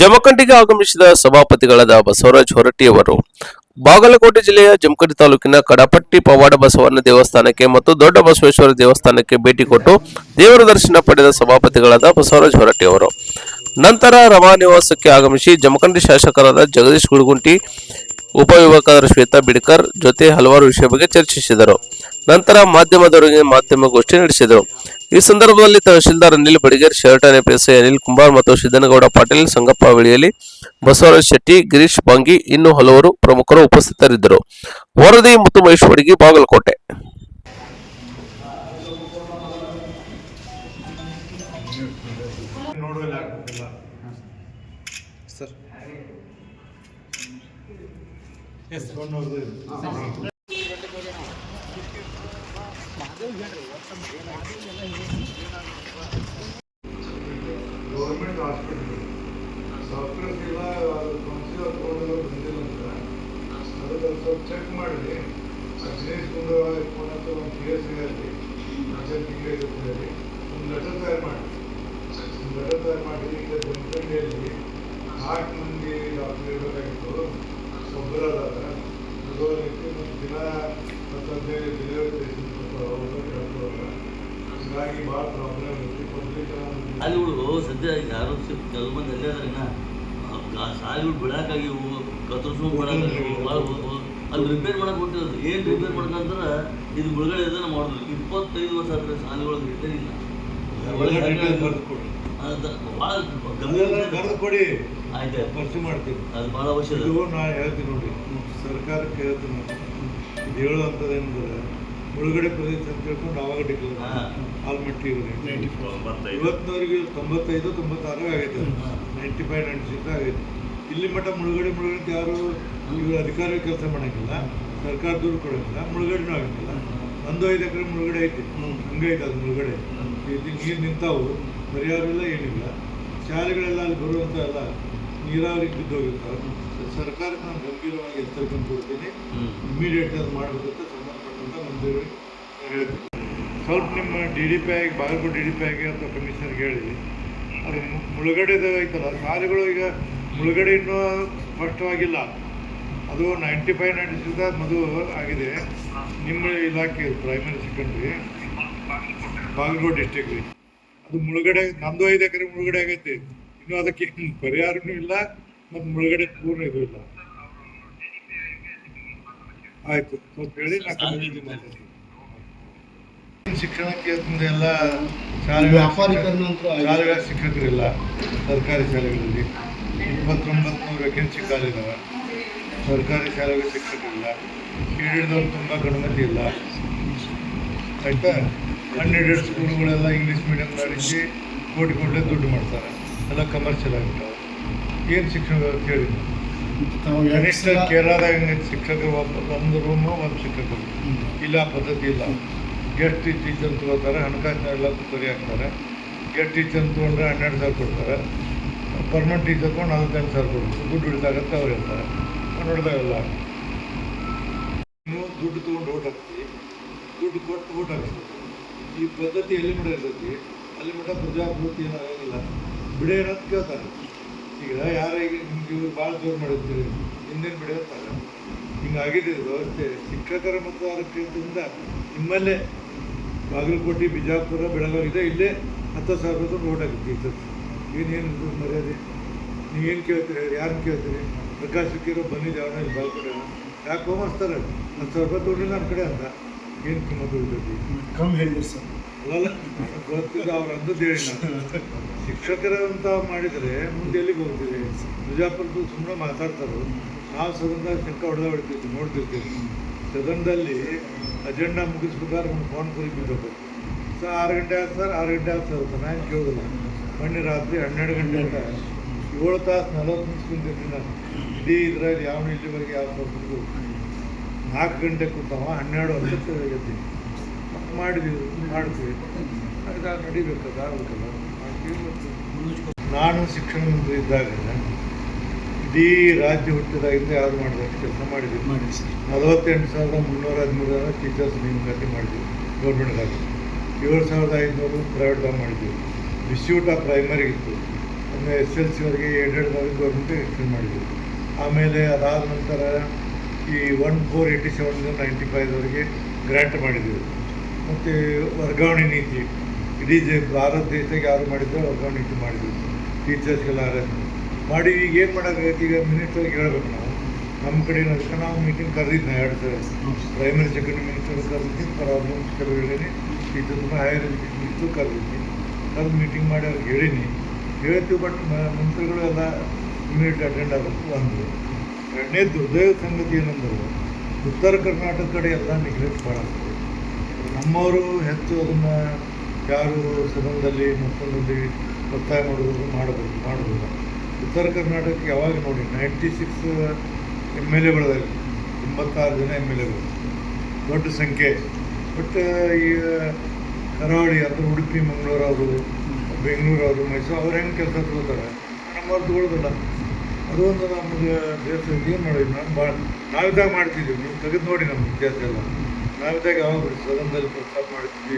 ಜಮಖಂಡಿಗೆ ಆಗಮಿಸಿದ ಸಭಾಪತಿಗಳಾದ ಬಸವರಾಜ್ ಹೊರಟ್ಟಿಯವರು, ಬಾಗಲಕೋಟೆ ಜಿಲ್ಲೆಯ ಜಮಖಂಡಿ ತಾಲೂಕಿನ ಕಡಪಟ್ಟಿ ಪವಾಡ ಬಸವಣ್ಣ ದೇವಸ್ಥಾನಕ್ಕೆ ಮತ್ತು ದೊಡ್ಡ ಬಸವೇಶ್ವರ ದೇವಸ್ಥಾನಕ್ಕೆ ಭೇಟಿ ಕೊಟ್ಟು ದೇವರ ದರ್ಶನ ಪಡೆದ ಸಭಾಪತಿಗಳಾದ ಬಸವರಾಜ್ ಹೊರಟ್ಟಿಯವರು. ನಂತರ ರಮಾ ನಿವಾಸಕ್ಕೆ ಆಗಮಿಸಿ ಜಮಖಂಡಿ ಶಾಸಕರಾದ ಜಗದೀಶ್ ಗುಡುಗುಂಟಿ ಉಪವಿಭಾಗದ ಶ್ವೇತಾ ಬಿಡ್ಕರ್ ಜೊತೆ ಹಲವಾರು ವಿಷಯ ಬಗ್ಗೆ ಚರ್ಚಿಸಿದರು. ನಂತರ ಮಾಧ್ಯಮದವರಿಗೆ ಮಾಧ್ಯಮಗೋಷ್ಠಿ ನಡೆಸಿದರು. ಈ ಸಂದರ್ಭದಲ್ಲಿ ತಹಶೀಲ್ದಾರ್ ಅನಿಲ್ ಬಡಿಗೇರ್ ಶರ್ಟನ್ ಪೇಸೆ ಅನಿಲ್ ಕುಂಬಾರ್ ಮತ್ತು ಸಿದ್ದನಗೌಡ ಪಾಟೀಲ್ ಸಂಗಪ್ಪ ವಿಳಿಯಲಿ ಬಸವರಾಜ್ ಶೆಟ್ಟಿ ಗಿರೀಶ್ ಬಾಂಗಿ ಇನ್ನೂ ಹಲವರು ಪ್ರಮುಖರು ಉಪಸ್ಥಿತರಿದ್ದರು. ವರದಿ ಮತ್ತು ಮಹೇಶ್ ವಡಗಿ ಬಾಗಲಕೋಟೆ. ಸರ್ ಬಸವಣ್ಣವ್ರದ್ದು ಇದು. ಗೌರ್ಮೆಂಟ್ ಹಾಸ್ಪಿಟ್ಲ್ ಡಾಕ್ಟರ್ಸ್ ಇಲ್ಲ ಕೌನ್ಸಿಲ್ ತಗೊಂಡೆಲ್ಲ ಬಂದಿಲ್ಲ ಅಂತ. ಅದಕ್ಕೆ ಸ್ವಲ್ಪ ಚೆಕ್ ಮಾಡಿ ದಿನೇಶ್ ಗುಂಡೂರಾವ್ ಫೋನ್ ಹತ್ರ ಒಂದು ಕೇಸ್ ಹೇಳಿ ಹಿಂಗೆ ಹೇಳಿ. ಒಂದು ಲೆಟರ್ ತಯಾರು ಮಾಡಿ ಒಂದು ಲೆಟರ್ ತಯಾರು ಮಾಡಿ ಈಗ ಜಮಖಂಡಿಯಲ್ಲಿ ನಾಲ್ಕು ಮಂದಿ ಡಾಕ್ಟರ್ ಇರಬೇಕಾಗಿತ್ತು ಒಬ್ಬರ ಅದಾರ ಅದು ರೀತಿ ಒಂದು ದಿನ ಮತ್ತು ಹದಿನೈದು ಡೆಲಿವರಿ ಪೇಷಂಟ್ ಡಾಕ್ಟರ್ ಅದಾರ ಸಾಲಿಗಳು ಸದ್ಯ ಯಾರು ಕೆಲವು ಮಂದಿ ಅಲ್ಲೇ ಅದಾರ ಸಾಲಿಗಳು ಬಿಡಾಕಾಗಿ ಕತ್ತರಿಸ್ಕೊಂಡು ಬಿಡಾಕಾಗಿ ಭಾಳ ಅಲ್ಲಿ ರಿಪೇರ್ ಮಾಡಕ್ ಕೊಟ್ಟಿರೋದು ಏನು ರಿಪೇರ್ ಮಾಡಕ್ಕಂದ್ರೆ ಇದು ಮುಳುಗಡೆ ಇದನ್ನ ಮಾಡೋದು. ಇಪ್ಪತ್ತೈದು ವರ್ಷ ಆದ್ರೆ ಸಾಲಿಗಳು ರಿಪೇರ್ ಇಲ್ಲ. ಕೊಡಿ. ಆಯ್ತು ಖರ್ಚು ಮಾಡ್ತೀವಿ ಅದು ಭಾಳ ಅವಶ್ಯ ನಾನು ಹೇಳ್ತೀನಿ ನೋಡಿ. ಸರ್ಕಾರಕ್ಕೆ ಹೇಳ್ತೀನಿ ಇದು ಹೇಳುವಂಥದ್ದೇನೆಂದ್ರೆ ಮುಳುಗಡೆ ಪ್ರದೇಶ ಅಂತ ಹೇಳ್ಕೊಂಡು ಆವಾಗ ಡಿಕ್ಲೇರ್. ಆಲ್ಮಟ್ಟಿ ಇವತ್ತಿನವರೆಗೆ ತೊಂಬತ್ತೈದು ತೊಂಬತ್ತಾರು ಆಗೈತೆ. ನೈಂಟಿ ಫೈವ್ ನೈಂಟಿ ಸಿಕ್ಸ್ ಆಗೈತೆ. ಇಲ್ಲಿ ಮಟ್ಟ ಮುಳುಗಡೆ ಮುಳುಗಡೆ ಅಂತ ಯಾರು ಇವರು ಅಧಿಕಾರಿ ಕೆಲಸ ಮಾಡೋಂಗಿಲ್ಲ ಸರ್ಕಾರ ದುಡ್ಡು ಕೊಡೋಂಗಿಲ್ಲ ಮುಳುಗಡೆನೂ ಆಗಂಗಿಲ್ಲ. ಒಂದು ಐದು ಎಕರೆ ಮುಳುಗಡೆ ಐತಿ. ಐತೆ ಅದು ಮುಳುಗಡೆ. ಇಲ್ಲಿ ನೀರು ನಿಂತಾವು. ಪರಿಹಾರ ಇಲ್ಲ ಏನಿಲ್ಲ. ಶಾಲೆಗಳೆಲ್ಲ ಅಲ್ಲಿ ಬರುವಂಥ ಎಲ್ಲ ನೀರಾವರಿ ಬಿದ್ದೋಗಿರ್ತಾವೆ. ಸರ್ಕಾರಕ್ಕೆ ನಾನು ಗಂಭೀರವಾಗಿ ಎಚ್ಚರಿಕೆ ಕೊಡ್ತೀನಿ. ಇಮ್ಮಿಡಿಯೇಟ್ ಇಮಿಡಿಯೇಟ್ ಅದು ಮಾಡಬೇಕಂತ ಮಂದಿರರಿಗೆ ಹೇಳ್ತೀನಿ. ಸ್ವಲ್ಪ ನಿಮ್ಮ ಡಿ ಡಿ ಪಿ ಆಗಿ, ಬಾಗಲಕೋಟೆ ಡಿ ಡಿ ಪಿ ಆಗಿ ಅಥವಾ ಕಮಿಷನರ್ಗೆ ಹೇಳಿ ಅದು ಮುಳುಗಡೆದು ಐತಲ್ಲ ಶಾಲೆಗಳು ಈಗ ಮುಳುಗಡೆ ಇನ್ನೂ ಸ್ಪಷ್ಟವಾಗಿಲ್ಲ. ಅದು ನೈಂಟಿ ಫೈವ್ ನೈಂಟಿ ಸಿಕ್ಸ್ ಮದು ಆಗಿದೆ. ನಿಮ್ಮ ಇಲಾಖೆ ಪ್ರೈಮರಿ ಸೆಕೆಂಡ್ರಿ ಬಾಗಲಕೋಟೆ ಡಿಸ್ಟಿಕ್ ಅದು ಮುಳುಗಡೆ ನಮ್ಮದು ಐದು ಎಕರೆ ಮುಳುಗಡೆ ಆಗೈತಿ. ಇನ್ನೂ ಅದಕ್ಕೆ ಪರಿಹಾರನೂ ಇಲ್ಲ, ಮತ್ತು ಮುಳುಗಡೆ ಪೂರ್ಣ ಇದು ಇಲ್ಲ. ಆಯ್ತು. ಸ್ವಲ್ಪ ಹೇಳಿ ನಾ ಕಮಿಟಿ ಮಾತಾಡ್ತೀನಿ ಶಿಕ್ಷಣ ಎಲ್ಲ ಶಾಲೆಗಳ ವ್ಯಾಪಾರೀಕರಣ ಅಂತೂ ಆಗಿದೆ. ಶಾಲೆಗಳ ಶಿಕ್ಷಕರಿಲ್ಲ. ಸರ್ಕಾರಿ ಶಾಲೆಗಳಲ್ಲಿ. ಇಪ್ಪತ್ತೊಂಬತ್ತು ನೂರು ವೇಕೆನ್ಸಿ ಕಾಲಿದ್ದಾವೆ ಸರ್ಕಾರಿ ಶಾಲೆಗಳ ಶಿಕ್ಷಕರಿಲ್ಲ. ಹಿಡಿದವ್ರು ತುಂಬ ಗಣಮತಿ ಇಲ್ಲ. ಆಯ್ತಾ? ಅನ್ಎಡೆಡ್ ಸ್ಕೂಲ್ಗಳೆಲ್ಲ ಇಂಗ್ಲೀಷ್ ಮೀಡಿಯಂ ನಡೆಸಿ ಕೋಟಿ ಕೋಟಿ ದುಡ್ಡು ಮಾಡ್ತಾರೆ. ಎಲ್ಲ ಕಮರ್ಷಿಯಲ್ ಆಗಿಬಿಟ್ಟಾವೆ ಏನು ಶಿಕ್ಷಣ ವ್ಯವಸ್ಥೆ ಹೇಳಿ ತಾವು ಕನಿಷ್ಠ ಕೇರಳದಾಗ ಶಿಕ್ಷಕರು ಒಂದು ರೂಮು ಒಂದು ಶಿಕ್ಷಕರು ಇಲ್ಲ ಪದ್ಧತಿ ಇಲ್ಲ. ಗೆಸ್ಟ್ ಟೀಚರ್ ತಗೋತಾರೆ ಹಣಕಾಸಿನ ಎಲ್ಲ ಸರಿ ಹಾಕ್ತಾರೆ. ಗೆಸ್ಟ್ ಟೀಚರ್ ತೊಗೊಂಡ್ರೆ ಹನ್ನೆರಡು ಸಾವಿರ ಕೊಡ್ತಾರೆ. ಪರ್ಮನೆಂಟ್ ಟೀಚರ್ ತೊಗೊಂಡು ನಲವತ್ತೆಂಟು ಸಾವಿರ ಕೊಡ್ಬೇಕು ದುಡ್ಡು ಅಂತ ಅವ್ರು ಹೇಳ್ತಾರೆ. ನೋಡಿದಾಗಲ್ಲ. ನೀವು ದುಡ್ಡು ತೊಗೊಂಡು ಓಟ್ ಹಾಕ್ತೀವಿ ದುಡ್ಡು ಕೊಟ್ಟು ಓಟ್ ಹಾಕ್ತೀವಿ ಈ ಪದ್ಧತಿ ಎಲ್ಲಿ ಮಟ್ಟ ಇರ್ತೈತಿ ಅಲ್ಲಿ ಮಟ್ಟ ಪ್ರಜಾಪ್ರತಿ ಏನಾಗಿಲ್ಲ ಆಗಂಗಿಲ್ಲ ಇರೋದು ಕೇಳ್ತಾರೆ. ಈಗ ಯಾರ ಈಗ ಇವ್ರು ಭಾಳ ಜೋರು ಮಾಡುತ್ತೀರಿ. ಹಿಂದೇನು ಬಿಡಿ ಅಂತಾರೆ ಹಿಂಗಾಗಿದೆ ವ್ಯವಸ್ಥೆ. ಶಿಕ್ಷಕರ ಮತ್ತು ಆರೋಗ್ಯದಿಂದ ನಿಮ್ಮಲ್ಲೇ ಬಾಗಲಕೋಟೆ ಬಿಜಾಪುರ ಬೆಳಗಾವಿ ಇದೆ. ಇಲ್ಲೇ ಹತ್ತು ಸಾವಿರ ರೂಪಾಯಿ ಓಟ್ ಆಗುತ್ತೆ ಈ ಸರ್ತಿ. ಏನೇನು ಮರ್ಯಾದೆ? ನೀವೇನು ಕೇಳ್ತೀರಿ? ಯಾರನ್ನು ಕೇಳ್ತೀರಿ? ಪ್ರಕಾಶ್ ಸಿಕ್ಕಿರೋ ಬಂದಿದ್ದು ಅವನ ಇಲ್ಲಿ ಬಾಗಲಕೋಟೆ ಯಾಕೆ ಹೋಗಿಸ್ತಾರೆ ಹತ್ತು ಸಾವಿರ ರೂಪಾಯಿ ತೊಗೊಂಡಿಲ್ಲ ನಮ್ಮ ಕಡೆ ಅಂತ. ಏನು ಕಿಮ್ಮತ್ತು ಕಮ್ಮಿ ಹೇಳಿದ್ರು ಸರ್. ಅಲ್ಲ ಗೊತ್ತಿಲ್ಲ ಅವ್ರು ಅಂದದ್ದು ಹೇಳಿ ನಾನು ಶಿಕ್ಷಕರಂತ ಮಾಡಿದರೆ ಮುಂದೆ ಎಲ್ಲಿಗೆ ಹೋಗ್ತೀವಿ ಬಿಜಾಪುರದ್ದು ಸುಮ್ಮನೆ ಮಾತಾಡ್ತಾರೆ. ನಾವು ಸದನದಾಗ ಶಂಕ ಹೊಡೆದ ಹೊಡಿತೀವಿ ನೋಡ್ತಿರ್ತೀವಿ. ಸದನದಲ್ಲಿ ಅಜೆಂಡಾ ಮುಗಿಸ್ಬೇಕಾದ್ರೆ ಒಂದು ಫೋನ್ ಕುರಿ ಬಿದ್ದೋಗ್ಬೇಕು ಸರ್ ಆರು ಗಂಟೆ ಆಯ್ತು ಸರ್, ಆರು ಗಂಟೆ ಆಯ್ತು ಸರ್ ನಾನು ಕೇಳೋದಿಲ್ಲ. ಮೊನ್ನೆ ರಾತ್ರಿ ಹನ್ನೆರಡು ಗಂಟೆ ಅಂತ ಏಳು ತಾಸು ನಲವತ್ತು ನಿಮಿಷ ಕುಂತಿರ್ತೀನಿ ನಾನು. ಇಡೀ ಇದರಲ್ಲಿ ಯಾವ ಇಲ್ಲಿವರೆಗೆ ಯಾವ ಕೊಟ್ಟು ನಾಲ್ಕು ಗಂಟೆ ಕೂತಾವ, ಹನ್ನೆರಡು ವರ್ಷಕ್ಕೆ ಎತ್ತೀನಿ ಮಾಡಿದ್ವಿ, ಮಾಡ್ತೀವಿ. ಅದು ನಡಿಬೇಕದ ಆಗ್ಬೇಕಲ್ಲ ನಾನು ಶಿಕ್ಷಣ ಇದ್ದಾಗ ಇಡೀ ರಾಜ್ಯ ಹುಟ್ಟಿದಾಗಿಂದ ಯಾರು ಮಾಡಿದ ಕೆಲಸ ಮಾಡಿದ್ವಿ ಮಾಡಿ ನಲವತ್ತೆಂಟು ಸಾವಿರದ ಮುನ್ನೂರ ಹದಿಮೂರು ಜನ ಟೀಚರ್ಸ್ ನೇಮಕಾತಿ ಮಾಡಿದ್ವಿ ಗೌರ್ಮೆಂಟ್ದಾಗ ಏಳು ಸಾವಿರದ ಐದುನೂರು ಪ್ರೈವೇಟ್ದಾಗ ಮಾಡಿದ್ವಿ ಇನ್ಸ್ಟಿಟ್ಯೂಟ್ ಆಫ್ ಪ್ರೈಮರಿ ಇತ್ತು. ಅಂದರೆ ಎಸ್ ಎಲ್ ಸಿವರೆಗೆ ಎರಡೆರಡು ಗೌರ್ಮೆಂಟ್ ಎಕ್ಸ್ಟೆಂಡ್ ಮಾಡಿದ್ವಿ ಆಮೇಲೆ ಅದಾದ ನಂತರ ಈ one four eighty seven ninety ಫೈವ್ವರೆಗೆ grant ಮಾಡಿದ್ವಿ ಮತ್ತು ವರ್ಗಾವಣೆ ನೀತಿ. ಇಡೀ ಭಾರತ ದೇಶದಾಗ ಯಾರು ಮಾಡಿದ್ರು ವರ್ಗಾವಣೆ ನೀತಿ ಮಾಡಿದ್ವಿ ಟೀಚರ್ಸ್ಗೆಲ್ಲ ಅರೇಂಜ್ ಮಾಡಿ, ಈಗ ಏನು ಮಾಡೋಕ್ಕಾಗತ್ತೆ ಈಗ ಮಿನಿಸ್ಟರ್ಗೆ ಹೇಳ್ಬೇಕು ನಾವು. ನಮ್ಮ ಕಡೆ ಅದಕ್ಕೆ ನಾವು ಮೀಟಿಂಗ್ ಕರೆದಿದ್ದೆ ಎರಡು ಸಲ. ಪ್ರೈಮರಿ ಸೆಕೆಂಡರಿ ಮಿನಿಸ್ಟರ್ ಕರೆದಿದ್ದೀನಿ ಪ್ರಾಬ್ಲಮ್ಸ್ ಕೆಲವು ಹೇಳೀನಿ ತುಂಬ ಹೈಯರ್ ಎಜುಕೇಷನ್ ಮಿನಿಸ್ಟರ್ ಕರೆದಿದ್ದೀನಿ ಕರೆದು ಮೀಟಿಂಗ್ ಮಾಡಿ ಅವ್ರಿಗೆ ಹೇಳೀನಿ. ಹೇಳ್ತೀವಿ ಬಟ್ ಮಂತ್ರಿಗಳು ಎಲ್ಲ ಇಮಿಡಿಯೇಟ್ ಅಟೆಂಡ್ ಆಗಬೇಕು ಒಂದು ಎರಡನೇ ದುರ್ದೈವ ಸಂಗತಿ ಏನಂದ್ರೆ, ಉತ್ತರ ಕರ್ನಾಟಕ ಕಡೆ ಎಲ್ಲ ನೆಗ್ಲೆಕ್ಟ್ ಮಾಡಿ ನಮ್ಮವರು ಹೆಚ್ಚು ಅದನ್ನು ಯಾರು ಸದನದಲ್ಲಿ ಮತ್ತೊಂದಲ್ಲಿ ಒತ್ತಾಯ ಮಾಡುವುದು ಮಾಡಬಹುದು, ಮಾಡುವುದಿಲ್ಲ. ಉತ್ತರ ಕರ್ನಾಟಕಕ್ಕೆ ಯಾವಾಗ ನೋಡಿ ನೈಂಟಿ ಸಿಕ್ಸ್ ಎಂ ಎಲ್ ಎಗಳಲ್ಲಿ ಎಂಬತ್ತಾರು ಜನ ಎಂ ಎಲ್ ಎಗಳು ದೊಡ್ಡ ಸಂಖ್ಯೆ. ಬಟ್ ಈ ಕರಾವಳಿ ಅಂದರೆ ಉಡುಪಿ ಮಂಗಳೂರು ಅವರು ಬೆಂಗಳೂರು ಅವರು ಮೈಸೂರು, ಅವ್ರು ಹೆಂಗೆ ಕೆಲಸ ತಗೋತಾರೆ? ನಮ್ಮವ್ರು ತಗೊಳ್ಳೋದಿಲ್ಲ ಅದು ಒಂದು ನಮಗೆ ದೇಶ ಏನು ಮಾಡೋದು ನಾನು ಭಾಳ ನಾವಿದ್ದಾಗ ಮಾಡ್ತಿದ್ದೀವಿ. ನೀವು ತೆಗೆದು ನೋಡಿ ನಮ್ಮ ಇತಿಹಾಸ ಎಲ್ಲ. ನಾವಿದ್ದಾಗ ಯಾವಾಗ ಸದನದಲ್ಲಿ ಪ್ರಸ್ತಾಪ ಮಾಡ್ತಿದ್ವಿ